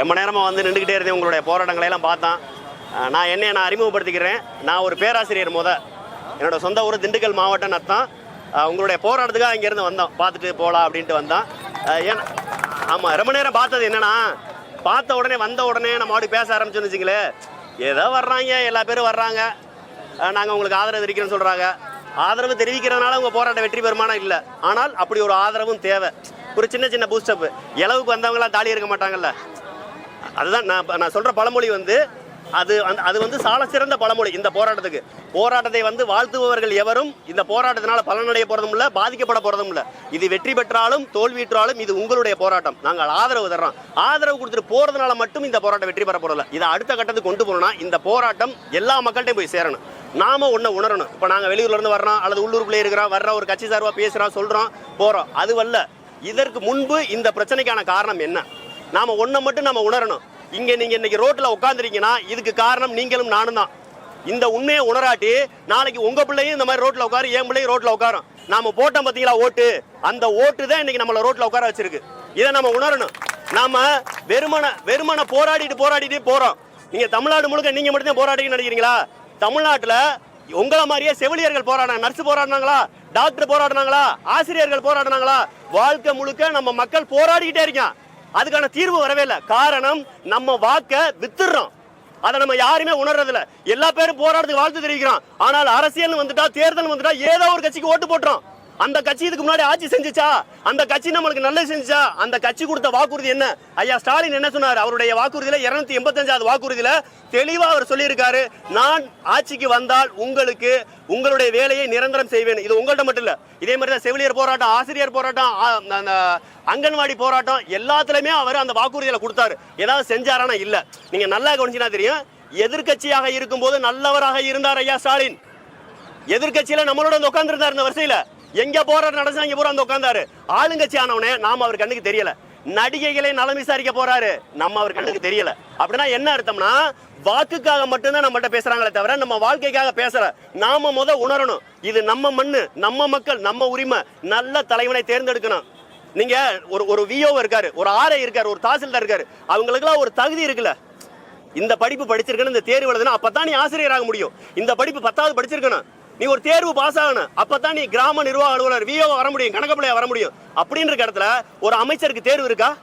ரொம்ப நேரமாக வந்து நின்றுக்கிட்டே இருந்தேன் உங்களுடைய போராட்டங்களை எல்லாம் பார்த்தேன் நான் என்னை நான் அறிமுகப்படுத்திக்கிறேன். நான் ஒரு பேராசிரியர் முத. என்னோட சொந்த ஊர் திண்டுக்கல் மாவட்டம் நத்தான் உங்களுடைய போராட்டத்துக்காக இங்கேருந்து வந்தோம். பார்த்துட்டு போகலாம் அப்படின்ட்டு வந்தோம். ஏன் ஏன்னா ஆமாம் ரொம்ப நேரம் பார்த்தது என்னன்னா பார்த்த உடனே வந்த உடனே நம்ம அப்படி பேச ஆரம்பிச்சோன்னு வச்சுங்களேன் ஏதோ வர்றாங்க எல்லா பேரும் வர்றாங்க. நாங்கள் உங்களுக்கு ஆதரவு தெரிவிக்கிறோன்னு சொல்கிறாங்க ஆதரவு தெரிவிக்கிறதுனால உங்கள் போராட்டம் வெற்றி பெறுமானா இல்லை. ஆனால் அப்படி ஒரு ஆதரவும் தேவை. ஒரு சின்ன சின்ன பூஸ்டப்பு இளவுக்கு வந்தவங்களாம் தாலி இருக்க மாட்டாங்கல்ல. அதுதான் நான் நான் சொல்கிற பழமொழி வந்து அது அந்த அது வந்து சால சிறந்த பழமொழி இந்த போராட்டத்துக்கு. போராட்டத்தை வந்து வாழ்த்துபவர்கள் எவரும் இந்த போராட்டத்தினால பலனடைய போகிறதும் இல்லை பாதிக்கப்பட போகிறதும் இல்லை. இது வெற்றி பெற்றாலும் தோல்வியுற்றாலும் இது உங்களுடைய போராட்டம். நாங்கள் ஆதரவு தர்றோம். ஆதரவு கொடுத்துட்டு போகிறதுனால மட்டும் இந்த போராட்டம் வெற்றி பெற போகிறதில்ல இதை அடுத்த கட்டத்துக்கு கொண்டு போகணும்னா இந்த போராட்டம் எல்லா மக்கள்கிட்டையும் போய் சேரணும். நாம ஒன்றை உணரணும். இப்போ நாங்கள் வெளியூர்லேருந்து வர்றோம் அல்லது உள்ளூருக்குள்ளே இருக்கிறோம் வர்ற ஒரு கட்சி சார்பாக பேசுகிறோம் சொல்கிறோம் போகிறோம் அதுவல்ல இதற்கு முன்பு இந்த பிரச்சனைக்கான காரணம் என்ன? நாம ஒன்றை மட்டும் நம்ம உணரணும். இங்க நீங்க இன்னைக்கு ரோட்ல உட்காந்துருக்கீங்கன்னா இதுக்கு காரணம் நீங்களும் நானும் தான். இந்த உண்மையை உணராட்டி நாளைக்கு உங்க பிள்ளையும் இந்த மாதிரி ரோட்ல உட்காரு என் பிள்ளையும் ரோட்ல உட்காரும். நாம போட்டோம் பாத்தீங்களா ஓட்டு? அந்த ஓட்டு தான் இன்னைக்கு நம்மள ரோட்ல உட்கார வச்சிருக்கு. இதை நம்ம உணரணும். நாம வெறுமன வெறுமன போராடிட்டு போராடிட்டு போறோம். நீங்க தமிழ்நாடு முழுக்க நீங்க மட்டும் தான் போராடின்னு நினைக்கிறீங்களா? தமிழ்நாட்டுல உங்களை மாதிரியே செவிலியர்கள் போராடினாங்க நர்ஸ் போராடினாங்களா? டாக்டர் போராடினாங்களா? ஆசிரியர்கள் போராடினாங்களா? வாழ்க்கை முழுக்க நம்ம மக்கள் போராடிக்கிட்டே இருக்கான் அதுக்கான தீர்வு வரவே இல்லை. காரணம் நம்ம வாக்க வித்துடுறோம். அதை நம்ம யாருமே உணர்றதில்ல. எல்லா பேரும் போராட்டத்துக்கு வாழ்த்து தெரிவிக்கிறோம். ஆனால் அரசியல் வந்துட்டா தேர்தல் வந்துட்டா ஏதோ ஒரு கட்சிக்கு ஓட்டு போட்டுறோம். அந்த கட்சி இதுக்கு முன்னாடி ஆட்சி செஞ்சுச்சா? அந்த கட்சி நம்மளுக்கு நல்லது செஞ்சுச்சா? அந்த கட்சி கொடுத்த வாக்குறுதி என்ன? ஐயா ஸ்டாலின் என்ன சொன்னார்? அவருடைய வாக்குறுதியில இருநூத்தி எண்பத்தஞ்சாவது வாக்குறுதியில தெளிவா அவர் சொல்லியிருக்காரு நான் ஆட்சிக்கு வந்தால் உங்களுக்கு உங்களுடைய வேலையை நிரந்தரம் செய்வேன். இது உங்கள்ட்ட மட்டும் இல்ல இதே மாதிரி தான் செவிலியர் போராட்டம் ஆசிரியர் போராட்டம் அந்த அங்கன்வாடி போராட்டம் எல்லாத்துலயுமே அவர் அந்த வாக்குறுதியில கொடுத்தாரு. ஏதாவது செஞ்சாரானா? இல்ல. நீங்க நல்லா கவனிச்சுனா தெரியும் எதிர்க்கட்சியாக இருக்கும்போது நல்லவராக இருந்தார் ஐயா ஸ்டாலின். எதிர்க்கட்சியில நம்மளோட வந்து உட்கார்ந்துருந்தார் இந்த வரிசையில. எங்க போராட்டம் நடந்தா இங்க பூரா வந்து உட்கார்ந்தாரு. ஆளுங்கட்சி ஆனவனே நாம அவர் கண்ணுக்கு தெரியல. நடிகைகளை நலம் விசாரிக்க போறாரு. நம்ம அவர் கண்ணுக்கு தெரியல. அப்படின்னா என்ன அர்த்தம்னா வாக்குக்காக மட்டும்தான் நம்மகிட்ட பேசுறாங்களே தவிர நம்ம வாழ்க்கைக்காக பேசல. நாம முத உணரணும். இது நம்ம மண்ணு நம்ம மக்கள் நம்ம உரிமை. நல்ல தலைவனை தேர்ந்தெடுக்கணும். நீங்க ஒரு ஒரு விஓ இருக்காரு ஒரு ஆர்ஐ இருக்காரு ஒரு தாசில்தார் இருக்காரு. அவங்களுக்குலாம் ஒரு தகுதி இருக்குல்ல. இந்த படிப்பு படிச்சிருக்கணும் இந்த தேர்வு எழுதுனா அப்பதான் நீ ஆசிரியராக முடியும். இந்த படிப்பு பத்தாவது படிச்சிருக்கணும். நீ ஒரு தேர்வு பாஸ் ஆகணும். அப்பதான் நீ கிராம நிர்வாக அலுவலர் விஓ வர முடியும் கணக்கு வர முடியும். அப்படின்ற இடத்துல ஒரு அமைச்சருக்கு தேர்வு இருக்கா?